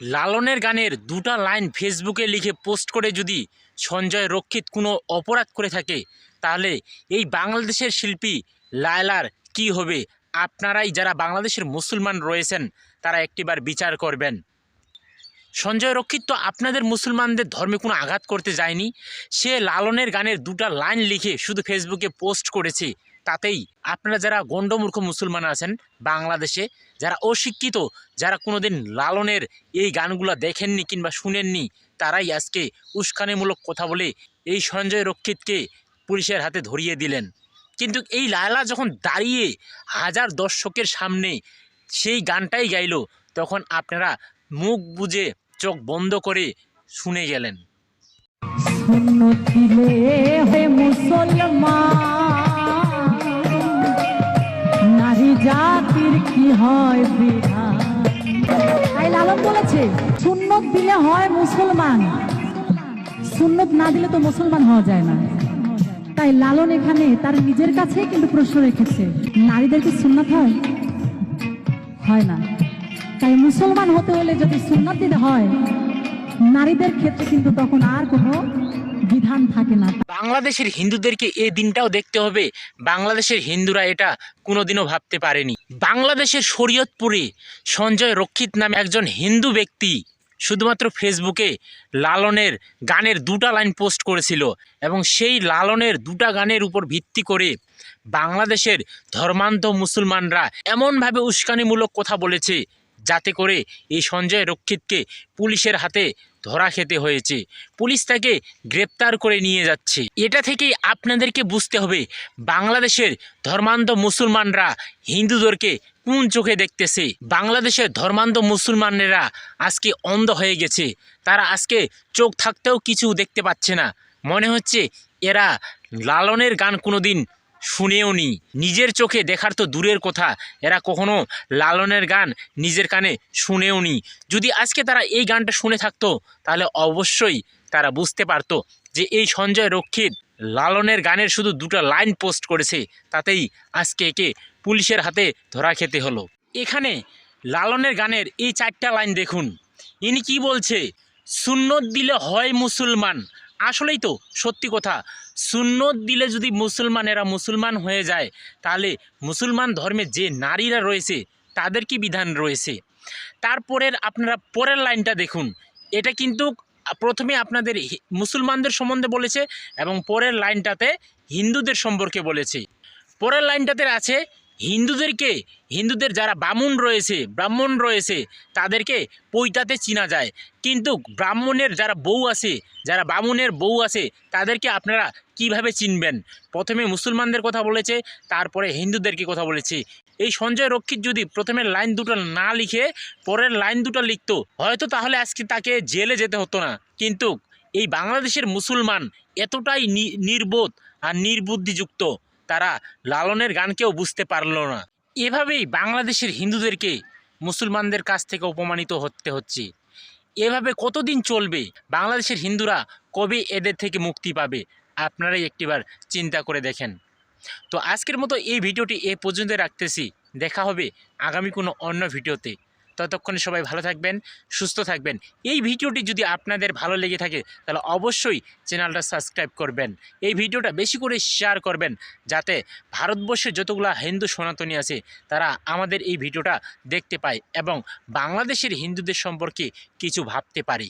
লালনের গানের দুটা লাইন ফেসবুকে লিখে পোস্ট করে যদি সঞ্জয় রক্ষিত কোনো অপরাধ করে থাকে, তাহলে এই বাংলাদেশের শিল্পী লায়লার কি হবে? আপনারাই যারা বাংলাদেশের মুসলমান রয়েছেন, তারা একটিবার বিচার করবেন। সঞ্জয় রক্ষিত তো আপনাদের মুসলমানদের ধর্মে কোনো আঘাত করতে যায়নি। সে লালনের গানের দুটা লাইন লিখে শুধু ফেসবুকে পোস্ট করেছে। তাতেই আপনারা যারা গণ্ডমূর্খ মুসলমান আছেন বাংলাদেশে, যারা অশিক্ষিত, যারা কোনোদিন লালনের এই গানগুলো দেখেননি কিংবা শুনেননি, তারাই আজকে উস্কানিমূলক কথা বলে এই সঞ্জয় রক্ষিতকে পুলিশের হাতে ধরিয়ে দিলেন। কিন্তু এই লায়লা যখন দাঁড়িয়ে হাজার দর্শকের সামনে সেই গানটাই গাইলো, তখন আপনারা মুখ বুজে চোখ বন্ধ করে শুনে গেলেন। নারী লালন বলেছে, সুন্নত দিলে হয় মুসলমান। সুন্নত না দিলে তো মুসলমান হওয়া যায় না। তাই লালন এখানে তার নিজের কাছে কিন্তু প্রশ্ন রেখেছে, নারীদের কি সুন্নত হয়? হয় না। তাই মুসলমান হতে হলে যদি সুন্নত দিতে হয়, নারীদের ক্ষেত্রে কিন্তু তখন আর কোনো বিধান থাকে না। বাংলাদেশের হিন্দুদেরকে এই দিনটাও দেখতে হবে। বাংলাদেশের হিন্দুরা এটা কোনোদিনও ভাবতে পারেনি। বাংলাদেশের শরীয়তপুরে সঞ্জয় রক্ষিত নামে একজন হিন্দু ব্যক্তি শুধুমাত্র ফেসবুকে লালনের গানের দুটা লাইন পোস্ট করেছিল এবং সেই লালনের দুটা গানের উপর ভিত্তি করে বাংলাদেশের ধর্মান্ধ মুসলমানরা এমনভাবে উস্কানিমূলক কথা বলেছে যাতে করে এই সঞ্জয় রক্ষিতকে পুলিশের হাতে ধরা খেতে হয়েছে। পুলিশ তাকে গ্রেপ্তার করে নিয়ে যাচ্ছে। এটা থেকেই আপনাদেরকে বুঝতে হবে, বাংলাদেশের ধর্মান্ধ মুসলমানরা হিন্দুদেরকে কোন চোখে দেখতেছে? বাংলাদেশের ধর্মান্ধ মুসলমানেরা আজকে অন্ধ হয়ে গেছে। তারা আজকে চোখ থাকতেও কিছু দেখতে পাচ্ছে না। মনে হচ্ছে এরা লালনের গান কোনোদিন শুনেও নি। নিজের চোখে দেখার তো দূরের কথা। এরা কখনো লালনের গান নিজের কানে শুনেও নি। যদি আজকে তারা এই গানটা শুনে থাকতো, তাহলে অবশ্যই তারা বুঝতে পারতো যে এই সঞ্জয় রক্ষিত লালনের গানের শুধু দুটো লাইন পোস্ট করেছে, তাতেই আজকে একে পুলিশের হাতে ধরা খেতে হলো। এখানে লালনের গানের এই চারটা লাইন দেখুন। ইনি কি বলছে? সুন্নত দিলে হয় মুসলমান আসলেই তো, সত্যি কথা। সুন্নত দিলে যদি মুসলমানেরা মুসলমান হয়ে যায়, তাহলে মুসলমান ধর্মে যে নারীরা রয়েছে, তাদের কি বিধান রয়েছে? তারপরের আপনারা পরের লাইনটা দেখুন। এটা কিন্তু প্রথমে আপনাদের মুসলমানদের সম্বন্ধে বলেছে এবং পরের লাইনটাতে হিন্দুদের সম্পর্কে বলেছে। পরের লাইনটাতে আছে হিন্দুদেরকে, হিন্দুদের যারা বামুন রয়েছে, ব্রাহ্মণ রয়েছে, তাদেরকে পৈতাতে চিনা যায়। কিন্তু ব্রাহ্মণের যারা বউ আছে, যারা বামুনের বউ আছে, তাদেরকে আপনারা কীভাবে চিনবেন? প্রথমে মুসলমানদের কথা বলেছে, তারপরে হিন্দুদেরকে কথা বলেছে। এই সঞ্জয় রক্ষিত যদি প্রথমে লাইন দুটো না লিখে, পরের লাইন দুটো লিখতো, হয়তো তাহলে আজকে তাকে জেলে যেতে হতো না। কিন্তু এই বাংলাদেশের মুসলমান এতটাই নির্বোধ আর নির্বুদ্ধিযুক্ত। তারা লালনের গানকেও বুঝতে পারল না। এভাবেই বাংলাদেশের হিন্দুদেরকে মুসলমানদের কাছ থেকে অপমানিত হতে হচ্ছে। এভাবে কতদিন চলবে? বাংলাদেশের হিন্দুরা কবে এদের থেকে মুক্তি পাবে? আপনারাই একটিবার চিন্তা করে দেখেন। তো আজকের মতো এই ভিডিওটি এ পর্যন্ত রাখতেছি। দেখা হবে আগামী কোনো অন্য ভিডিওতে। ততক্ষণে সবাই ভালো থাকবেন, সুস্থ থাকবেন। এই ভিডিওটি যদি আপনাদের ভালো লেগে থাকে, তাহলে অবশ্যই চ্যানেলটা সাবস্ক্রাইব করবেন। এই ভিডিওটা বেশি করে শেয়ার করবেন, যাতে ভারতবর্ষে যতগুলো হিন্দু সনাতনী আছে, তারা আমাদের এই ভিডিওটা দেখতে পায় এবং বাংলাদেশের হিন্দুদের সম্পর্কে কিছু ভাবতে পারে।